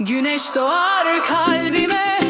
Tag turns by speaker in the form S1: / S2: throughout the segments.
S1: Güneş doğar kalbime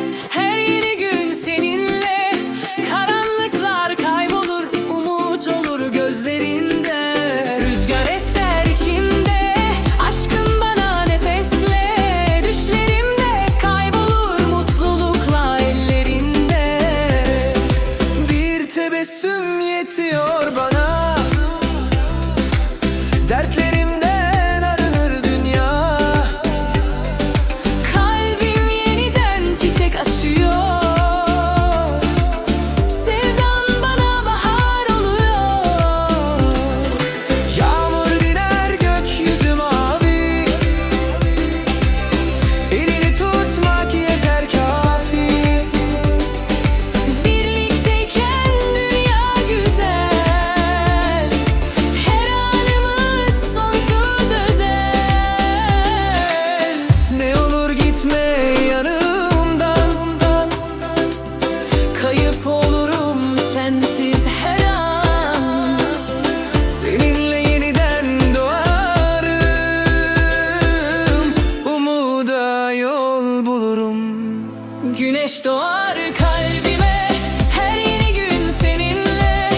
S1: Güneş doğar kalbime her yeni gün seninle.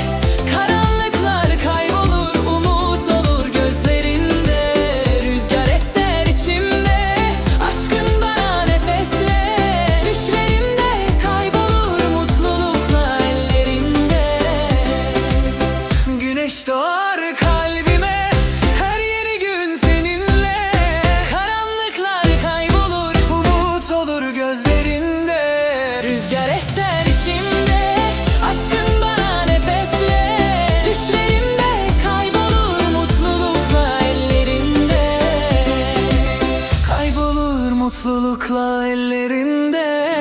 S1: Karanlıklar kaybolur umut olur gözlerinde. Rüzgar eser içimde aşkın bana nefesle. Düşlerimde kaybolur mutlulukla ellerinde.
S2: Güneş doğar kalbime
S1: Rüzgar eser içimde Aşkın bana nefesle. Düşlerimde kaybolur mutlulukla ellerinde.
S2: Kaybolur mutlulukla ellerinde